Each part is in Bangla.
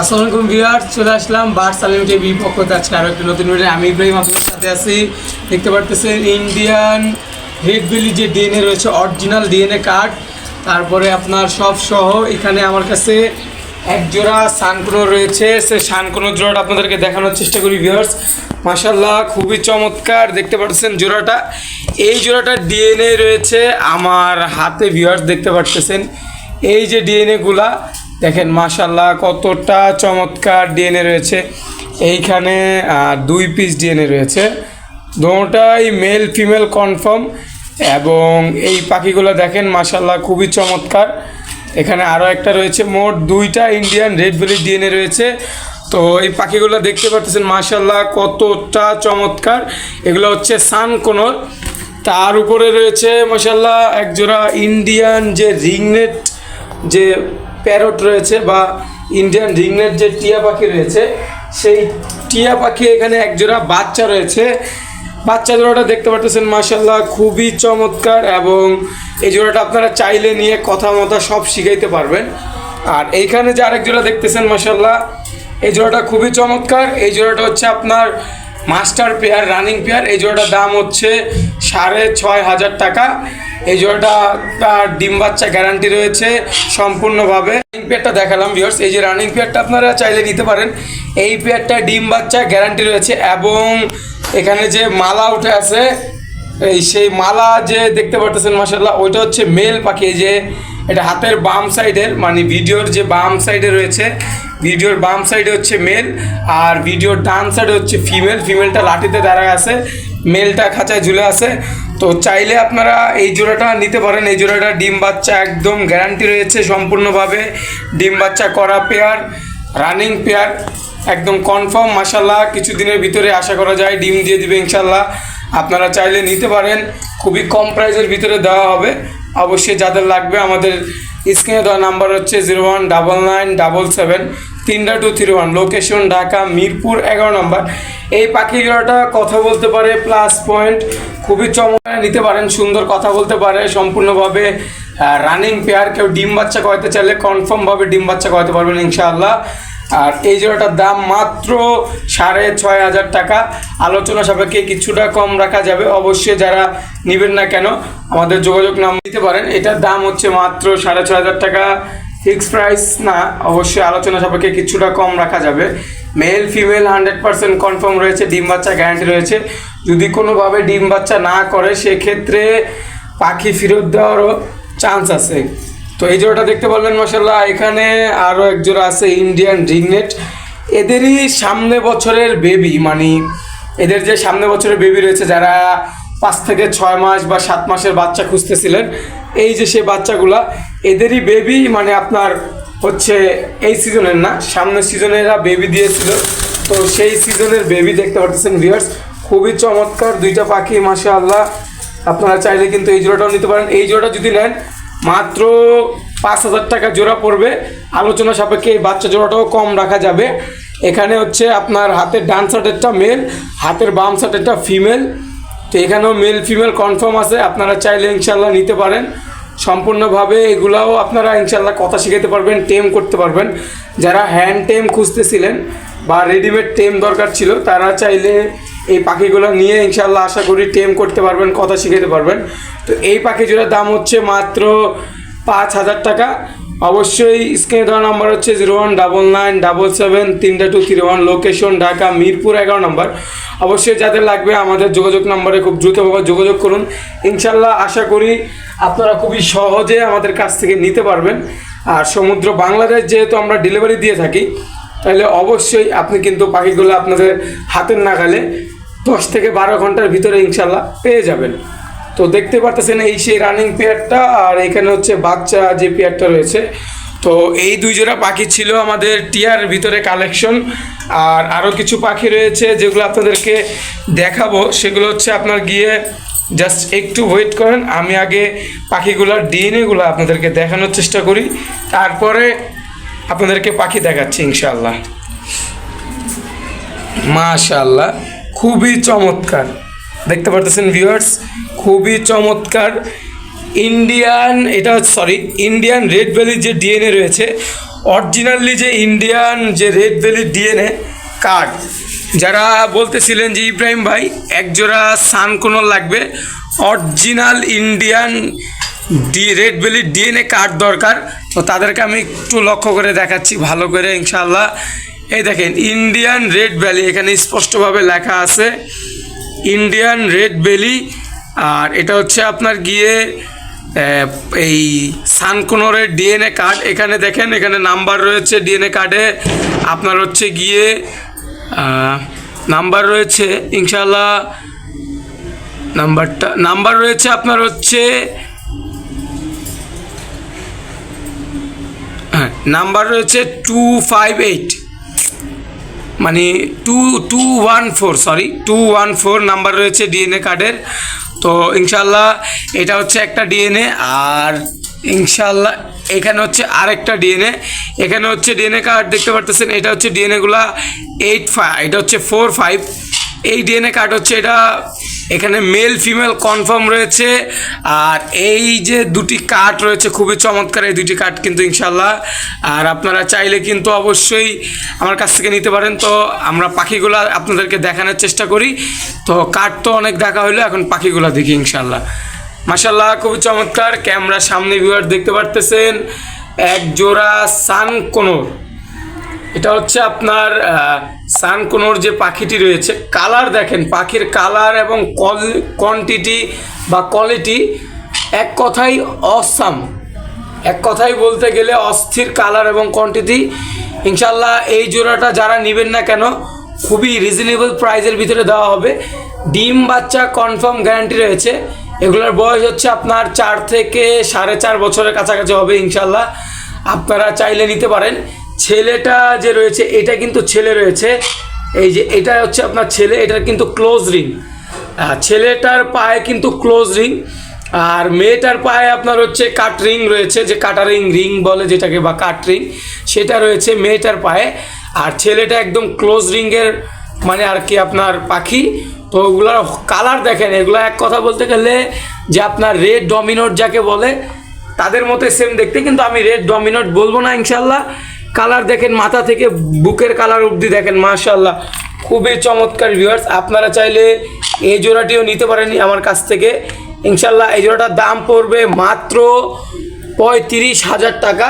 আসসালামু আলাইকুম ভিউয়ার চলে আসলাম বার সালিম টিভি পক্ষ আজকে আরও একটি নতুন ভিডিও আমি ইব্রাহিম আপনাদের সাথে আছি। দেখতে পারতেছেন ইন্ডিয়ান রেড বিলি যে ডিএনএ রয়েছে অরিজিনাল ডিএনএ কার্ড তারপরে আপনার সব সহ এখানে আমার কাছে এক জোড়া সানকোনো রয়েছে। সে সানকোনো জোড়াটা আপনাদেরকে দেখানোর চেষ্টা করি ভিউয়ার্স। মাশাল্লাহ খুবই চমৎকার। দেখতে পাচ্ছেন জোড়াটা। এই জোড়াটার ডিএনএ রয়েছে আমার হাতে ভিউয়ার্স, দেখতে পাচ্ছেন এই যে ডিএনএগুলা দেখেন মাশাল্লাহ কতটা চমৎকার ডিএনএ রয়েছে। এইখানে দুই পিস ডিএনএ রয়েছে। দুটাই মেল ফিমেল কনফার্ম এবং এই পাখিগুলো দেখেন মাশাল্লাহ খুবই চমৎকার। এখানে আরও একটা রয়েছে, মোট দুইটা ইন্ডিয়ান রেড বেলি ডিএনএ রয়েছে। তো এই পাখিগুলো দেখতে পাচ্ছেন মাশাল্লাহ কতটা চমৎকার। এগুলো হচ্ছে সান কোনোর তার উপরে রয়েছে মাশাল্লাহ একজোড়া ইন্ডিয়ান যে রিংনেট যে প্যারট রয়েছে বা ইন্ডিয়ান রিংনেট যে টিয়া পাখি রয়েছে, সেই টিয়া পাখি এখানে একজোড়া বাচ্চা রয়েছে। বাচ্চা জোড়াটা দেখতে পাচ্ছেন মাশাল্লাহ খুবই চমৎকার এবং এই জোড়াটা আপনারা চাইলে নিয়ে কথা মতো সব শিখাইতে পারবেন। আর এইখানে যে আরেক জোড়া দেখতেছেন মাশাল্লাহ এই জোড়াটা খুবই চমৎকার। এই জোড়াটা হচ্ছে আপনার মাস্টার পেয়ার, রানিং পেয়ার, এই জোড়াটার দাম হচ্ছে সাড়ে ছয় হাজার টাকা। এই জোড়াটা তার ডিম বাচ্চা গ্যারান্টি রয়েছে সম্পূর্ণভাবে। রানিং পেয়ারটা দেখালাম ভিউয়ার্স এই যে রানিং পেয়ারটা আপনারা চাইলে নিতে পারেন। এই পেয়ারটা ডিম বাচ্চা গ্যারান্টি রয়েছে এবং এখানে যে মালা উঠে আছে, এই সেই মালা যে দেখতে পারতেছেন মাসাল্লাহ ওইটা হচ্ছে মেল পাখি। যে এটা হাতের বাম সাইডের মানে ভিডিওর যে বাম সাইডে রয়েছে ভিডিওর বাম সাইডে হচ্ছে মেল আর ভিডিওর ডান সাইডে হচ্ছে ফিমেল ফিমেলটা লাঠিতে দাঁড়ায় আছে মেলটা খাঁচায় ঝুলে আছে। তো চাইলে আপনারা এই জোড়াটা নিতে পারেন, এই জোড়াটা ডিম বাচ্চা একদম গ্যারান্টি রয়েছে সম্পূর্ণভাবে। ডিম বাচ্চা করা পেয়ার রানিং পেয়ার একদম কনফার্ম মাসাল্লাহ কিছুদিনের ভিতরে আশা করা যায় ডিম দিয়ে দিবে ইনশাল্লাহ আপনারা চাইলে নিতে পারেন, খুবই কম প্রাইসের ভিতরে দেওয়া হবে। অবশ্যই যাদের লাগবে আমাদের স্ক্রিনে দেওয়া নাম্বার হচ্ছে zero one double nine double seven তিনটা two three one. Location Dhaka, Mirpur, এগারো নম্বর। এই পাখিগুলোটা কথা বলতে পারে প্লাস পয়েন্ট খুবই চমৎকার, নিতে পারেন, সুন্দর কথা বলতে পারে, সম্পূর্ণভাবে রানিং পেয়ার কেউ ডিম বাচ্চা করাতে চাইলে কনফার্মভাবে ডিম বাচ্চা করাতে পারবেন, ইনশাআল্লাহ। আর এই জোড়াটার দাম মাত্র সাড়ে ছয় হাজার টাকা। আলোচনা সাপেক্ষে কিছুটা কম রাখা যাবে। অবশ্যই যারা নেবেন না কেন, আমাদের যোগাযোগ নাম দিতে পারেন। এটার দাম হচ্ছে মাত্র সাড়ে ছয় হাজার টাকা। ফিক্স প্রাইস না, অবশ্যই আলোচনা সাপেক্ষে কিছুটা কম রাখা যাবে। Male, female, hundred percent confirm রয়েছে, ডিম বাচ্চা গ্যারান্টি রয়েছে। যদি কোনোভাবে ডিম বাচ্চা না করে, সেক্ষেত্রে পাখি ফেরত দেওয়ারও চান্স আছে। তো এই জোড়াটা দেখতে পারলেন মাসাল্লাহ এখানে আরও এক জোড়া আছে ইন্ডিয়ান রিগনেট এদেরই সামনে বছরের বেবি মানে এদের যে সামনে বছরের বেবি রয়েছে, যারা পাঁচ থেকে ছয় মাস বা সাত মাসের বাচ্চা খুঁজতেছিলেন, এই যে সেই বাচ্চাগুলা, এদেরই বেবি মানে আপনার হচ্ছে এই সিজনের না, সামনের সিজনে এরা বেবি দিয়েছিল। তো সেই সিজনের বেবি দেখতে পাচ্ছেন ভিউয়ার্স খুবই চমৎকার, দুইটা পাখি মাসা আল্লাহ আপনারা চাইলে কিন্তু এই জোড়াটাও নিতে পারেন। এই জোড়াটা যদি নেন মাত্র পাঁচ হাজার টাকা জোড়া পড়বে। আলোচনা সাপেক্ষে এই বাচ্চা জোড়াটাও কম রাখা যাবে। এখানে হচ্ছে আপনার হাতের ডান সাইডেরটা মেল হাতের বাম সাইডেরটা ফিমেল তো এখানেও মেল ফিমেল কনফার্ম আছে, আপনারা চাইলে ইনশাল্লাহ নিতে পারেন। সম্পূর্ণভাবে এগুলাও আপনারা ইনশাল্লাহ কথা শিখাতে পারবেন টেম করতে পারবেন। যারা হ্যান্ড টেম খুঁজতেছিলেন বা রেডিমেড টেম দরকার ছিল, তারা চাইলে এই পাখিগুলো নিয়ে ইনশাল্লাহ আশা করি টেম করতে পারবেন, কথা শিখাতে পারবেন। তো এই পাখি জোড়ার দাম হচ্ছে মাত্র পাঁচ হাজার টাকা। অবশ্যই স্ক্রিনে দেওয়া নাম্বার হচ্ছে zero one double nine double seven তিনটা two three one, location Dhaka, Mirpur, এগারো নম্বর। অবশ্যই যাদের লাগবে আমাদের যোগাযোগ নাম্বারে খুব দ্রুতভাবে যোগাযোগ করুন। ইনশাল্লাহ আশা করি আপনারা খুবই সহজে আমাদের কাছ থেকে নিতে পারবেন। আর সমুদ্র বাংলাদেশ যেহেতু আমরা ডেলিভারি দিয়ে থাকি, তাহলে অবশ্যই আপনি কিন্তু পাখিগুলো আপনাদের হাতের নাগালে দশ থেকে বারো ঘণ্টার ভিতরে ইনশাল্লাহ পেয়ে যাবেন। তো দেখতে পারতেছেন এই সেই রানিং পেয়ারটা আর এখানে হচ্ছে বাচ্চা যে পেয়ারটা রয়েছে। তো এই দুই জোড়া পাখি ছিল আমাদের টিয়ার ভিতরে কালেকশন আর আরও কিছু পাখি রয়েছে যেগুলো আপনাদেরকে দেখাবো। সেগুলো হচ্ছে আপনার গিয়ে জাস্ট একটু ওয়েট করেন, আমি আগে পাখিগুলোর ডিএনএগুলো আপনাদেরকে দেখানোর চেষ্টা করি। তারপরে আপনাদেরকে পাখি দেখাচ্ছি ইনশাল্লাহ। মাশাল্লাহ। খুবই চমৎকার। দেখতে পারতেছেন ভিউয়ার্স খুবই চমৎকার। ইন্ডিয়ান এটা সরি ইন্ডিয়ান রেড ভ্যালির যে ডিএনএ রয়েছে অরিজিনালি যে ইন্ডিয়ান যে রেড ভ্যালি ডিএনএ কার্ড যারা বলতেছিলেন যে ইব্রাহিম ভাই, একজোড়া সানকোনর লাগবে original Indian D red valley DNA card দরকার। তো তাদেরকে আমি একটু লক্ষ্য করে দেখাচ্ছি, ভালো করে ইনশাল্লাহ এই দেখেন ইন্ডিয়ান রেড ভ্যালি এখানে স্পষ্টভাবে লেখা আছে ইন্ডিয়ান রেড ভ্যালি আর এটা হচ্ছে আপনার গিয়ে এই সানকোনরের ডিএনএ কার্ড এখানে দেখেন, এখানে নাম্বার রয়েছে ডিএনএ কার্ডে আপনার হচ্ছে গিয়ে নাম্বার রয়েছে ইনশাল্লাহ নাম্বারটা, নাম্বার রয়েছে আপনার হচ্ছে হ্যাঁ নাম্বার রয়েছে টু ফাইভ এইট মানে two two one four sorry two one four number রয়েছে ডিএনএ কার্ডের তো ইনশাল্লাহ এটা হচ্ছে একটা ডিএনএ আর ইনশাল্লাহ এখানে হচ্ছে আরেকটা ডিএনএ এখানে হচ্ছে ডিএনএ কার্ড দেখতে পারতেছেন, এটা হচ্ছে ডিএনএগুলা এইট ফাইভ এটা হচ্ছে ফোর ফাইভ এই ডিএনএ কার্ড হচ্ছে এটা এখানে মেল ফিমেল কনফার্ম রয়েছে। আর এই যে দুটি কার্ড রয়েছে, খুবই চমৎকার এই দুটি কার্ড কিন্তু ইনশাল্লাহ আর আপনারা চাইলে কিন্তু অবশ্যই আমার কাছ থেকে নিতে পারেন। তো আমরা পাখিগুলো আপনাদেরকে দেখানোর চেষ্টা করি। তো কার্ড তো অনেক দেখা হলো এখন পাখিগুলো দেখি ইনশাল্লাহ মাসাল্লাহ খুবই চমৎকার। ক্যামেরা সামনে ভিউয়ার দেখতে পারতেছেন, এক জোড়া সান কোনোর এটা হচ্ছে আপনার সানকোনোর যে পাখিটি রয়েছে, কালার দেখেন, পাখির কালার এবং কল কোয়ান্টিটি বা কোয়ালিটি এক কথাই অসাম এক কথাই বলতে গেলে অস্থির কালার এবং কোয়ান্টিটি ইনশাল্লাহ এই জোড়াটা যারা নেবেন না কেন, খুবই রিজনেবল প্রাইজের ভিতরে দেওয়া হবে। ডিম বাচ্চা কনফার্ম গ্যারান্টি রয়েছে। এগুলোর বয়স হচ্ছে আপনার চার থেকে সাড়ে চার বছরের কাছাকাছি হবে ইনশাল্লাহ আপনারা চাইলে নিতে পারেন। ছেলেটা যে রয়েছে, এটা কিন্তু ছেলে রয়েছে। এই যে এটা হচ্ছে আপনার ছেলে, এটার কিন্তু ক্লোজ রিং ছেলেটার পায়ে কিন্তু ক্লোজ রিং আর মেয়েটার পায়ে আপনার হচ্ছে কাট রিং রয়েছে, যে কাটারিং রিং বলে যেটাকে বা কাট রিং সেটা রয়েছে মেয়েটার পায়ে। আর ছেলেটা একদম ক্লোজ রিংয়ের মানে আর কি আপনার পাখি। তো ওগুলোর কালার দেখেন, এগুলো এক কথা বলতে গেলে যে আপনার রেড ডমিনোট যাকে বলে, তাদের মতো সেম দেখতে, কিন্তু আমি রেড ডমিনোট বলব না ইনশাল্লাহ। কালার দেখেন, মাথা থেকে বুকের কালার অবধি দেখেন মাশাল্লাহ খুবই চমৎকার ভিউয়ার্স আপনারা চাইলে এই জোড়াটিও নিতে পারেন আমার কাছ থেকে। ইনশাল্লাহ এই জোড়াটার দাম পড়বে মাত্র পঁয়ত্রিশ হাজার টাকা।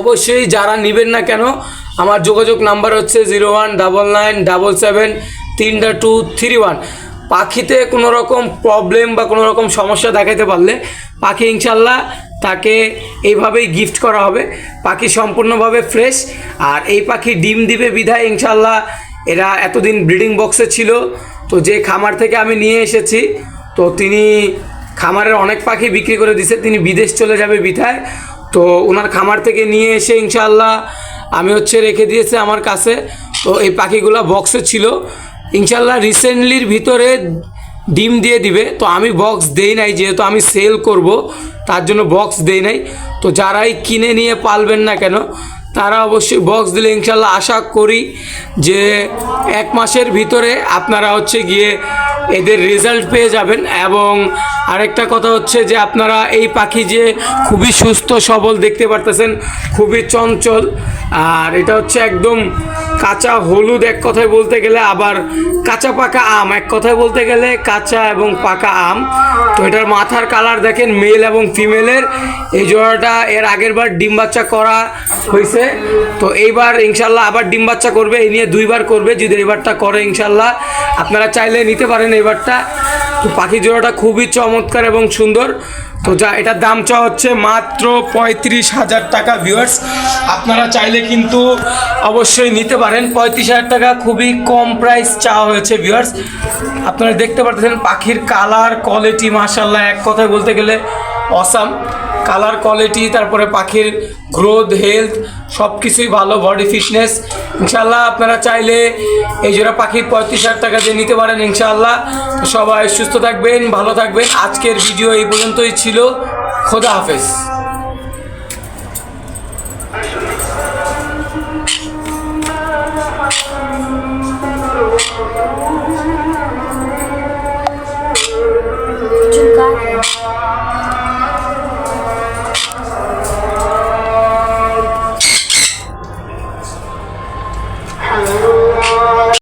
অবশ্যই যারা নেবেন না কেন, আমার যোগাযোগ নাম্বার হচ্ছে zero one double nine double seven তিনটা টু থ্রি ওয়ান। পাখিতে কোনো রকম প্রবলেম বা কোনো রকম সমস্যা দেখাতে পারলে পাখি ইনশাল্লাহ তাকে এইভাবেই গিফট করা হবে। পাখি সম্পূর্ণভাবে ফ্রেশ আর এই পাখি ডিম দিবে বিধায় ইনশাল্লাহ এরা এতদিন ব্রিডিং বক্সে ছিল। তো যে খামার থেকে আমি নিয়ে এসেছি, তো তিনি খামারের অনেক পাখি বিক্রি করে দিছে। তিনি বিদেশ চলে যাবে বিধায়। তো ওনার খামার থেকে নিয়ে এসে ইনশাল্লাহ আমি হচ্ছে রেখে দিয়েছে আমার কাছে। তো এই পাখিগুলো বক্সে ছিল। ইনশাল্লাহ রিসেন্টলির ভিতরে ডিম দিয়ে দিবে। তো আমি বক্স দেই নাই, যেহেতু আমি সেল করব, তার জন্য বক্স দেই নাই। তো যারাই কিনে নিয়ে পালবেন না কেন তারা অবশ্যই বক্স দিলে ইনশাল্লাহ আশা করি যে এক মাসের ভিতরে আপনারা হচ্ছে গিয়ে এদের রেজাল্ট পেয়ে যাবেন। এবং আরেকটা কথা হচ্ছে যে আপনারা এই পাখি যে খুবই সুস্থ, সবল দেখতে পারতেছেন, খুবই চঞ্চল। আর এটা হচ্ছে একদম কাঁচা হলুদ এক কথায় বলতে গেলে, আবার কাঁচা পাকা আম এক কথায় বলতে গেলে কাঁচা এবং পাকা আম। তো এটার মাথার কালার দেখেন মেল এবং ফিমেলের এই জোড়াটা এর আগের বার ডিম বাচ্চা করা হয়েছে তো এইবার ইনশাল্লাহ আবার ডিম বাচ্চা করবে, এই নিয়ে দুইবার করবে, যদি এবারটা করে ইনশাল্লাহ। আপনারা চাইলে নিতে পারেন এবারটা। তো পাখি জোড়াটা খুবই চমৎকার এবং সুন্দর। তো যা, এটার দাম চাওয়া হচ্ছে মাত্র পঁয়ত্রিশ হাজার টাকা ভিউয়ার্স আপনারা চাইলে কিন্তু অবশ্যই নিতে পারেন। পঁয়ত্রিশ হাজার টাকা খুবই কম প্রাইস চাওয়া হয়েছে ভিউয়ার্স আপনারা দেখতে পাচ্ছেন পাখির কালার কোয়ালিটি মাশাল্লাহ এক কথায় বলতে গেলে অসাম কালার কোয়ালিটি তারপরে পাখির গ্রোথ হেলথ সব কিছুই ভালো বডি ফিটনেস ইনশাল্লাহ আপনারা চাইলে এই জোড়া পাখির পঁয়ত্রিশ হাজার টাকা দিয়ে নিতে পারেন ইনশাল্লাহ সবাই সুস্থ থাকবেন, ভালো থাকবেন। আজকের ভিডিও এই পর্যন্তই ছিল। খোদা হাফেজ।